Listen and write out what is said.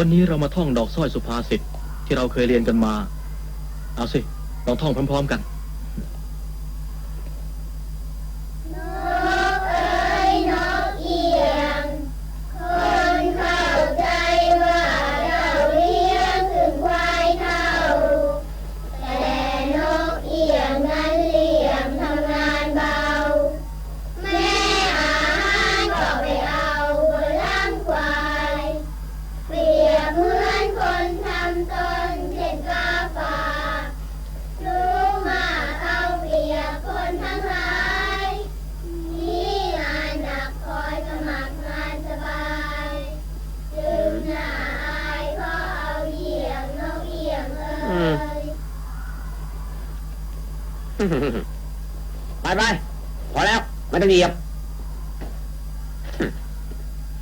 วันนี้เรามาท่องดอกสร้อยสุภาษิตที่เราเคยเรียนกันมา เอาสิลองท่องพร้อม ๆ กัน ไปไปพอแล้วไม่ต้องเหยียบ